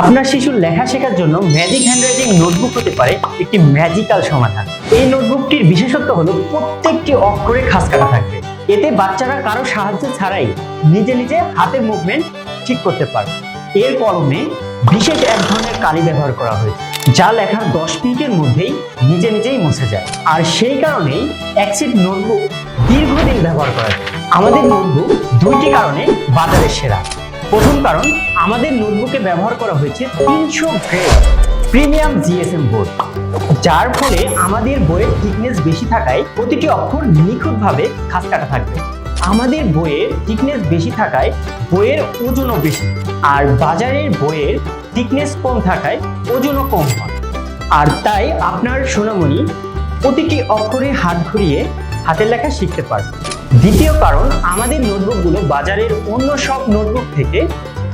আপনার শিশুর লেখা শেখার জন্য ম্যাজিক হ্যান্ডরাইটিং নোটবুক হতে পারে একটি ম্যাজিক্যাল সমাধান। এই নোটবুকটির বিশেষত্ব হলো প্রত্যেকটি অক্ষরে খাস কাটা থাকবে। এতে বাচ্চারা কারও সাহায্য ছাড়াই নিজে নিজে হাতের মুভমেন্ট ঠিক করতে পারবে। এর কলমে বিশেষ এক ধরনের কালি ব্যবহার করা হয়েছে, যা লেখার দশ মিনিটের মধ্যেই নিজে নিজেই মুছে যায়। আর সেই কারণেই অ্যাক্সিড নোটবুক দীর্ঘদিন ব্যবহার করা যায়। আমাদের নোটবুক দুইটি কারণে বাজারে সেরা। প্রথম কারণ, আমাদের নোটবুকে ব্যবহার করা হয়েছে তিনশো গ্রেড প্রিমিয়াম জিএসএম বোর্ড যার ফলে আমাদের বইয়ের থিকনেস বেশি থাকায় প্রতিটি অক্ষর নিখুঁতভাবে খাস কাটা থাকবে। আমাদের বইয়ের থিকনেস বেশি থাকায় বইয়ের ওজনও বেশি, আর বাজারের বইয়ের থিকনেস কম থাকায় ওজনও কম হয়। আর তাই আপনার সোনামণি প্রতিটি অক্ষরে হাত ঘুরিয়ে হাতের লেখা শিখতে পারবে দ্বিতীয় কারণ, আমাদের নোটবুকগুলো বাজারের অন্য সব নোটবুক থেকে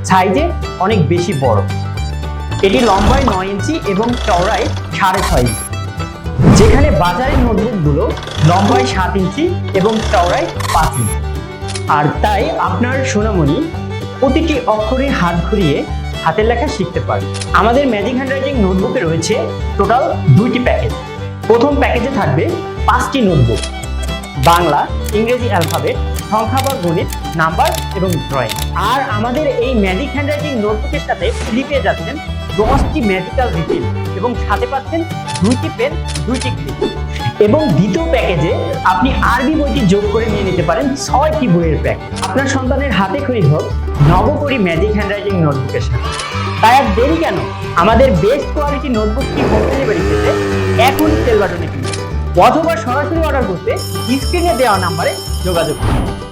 সাইজে অনেক বেশি বড়। এটি লম্বায় নয় ইঞ্চি এবং চওড়ায় সাড়ে ছয় ইঞ্চি। যেখানে বাজারের নোটবুকগুলো লম্বায় সাত ইঞ্চি এবং চওড়ায় পাঁচ ইঞ্চি। আর তাই আপনার সোনামণি প্রতিটি অক্ষরে হাত ঘুরিয়ে হাতের লেখা শিখতে পারে। আমাদের ম্যাজিক হ্যান্ডরাইটিং নোটবুকে রয়েছে টোটাল দুইটি প্যাকেজ প্রথম প্যাকেজে থাকবে পাঁচটি নোটবুক বাংলা, ইংরেজি অ্যালফাবেট সংখ্যা বা গণিত, নাম্বার এবং ড্রয়িং আর আমাদের এই ম্যাজিক হ্যান্ডরাইটিং নোটবুকের সাথে ফ্রি যাচ্ছেন দশটি ম্যাজিক্যাল রিফিল এবং সাথে পাচ্ছেন দুইটি পেন দুইটি গ্রিপ এবং দ্বিতীয় প্যাকেজে আপনি আরবি বইটি যোগ করে নিয়ে নিতে পারেন ছয়টি বইয়ের প্যাক আপনার সন্তানের হাতে খড়ি হোক নবকরি ম্যাজিক হ্যান্ডরাইটিং নোটবুকের সাথে। তাই আর দেরি কেন? আমাদের বেস্ট কোয়ালিটি নোটবুকটি হোম ডেলিভারি পেতে এখনই সেল বাটনে করুন। অথবা সরাসরি অর্ডার করতে স্ক্রিনে দেওয়া নাম্বারে যোগাযোগ করুন।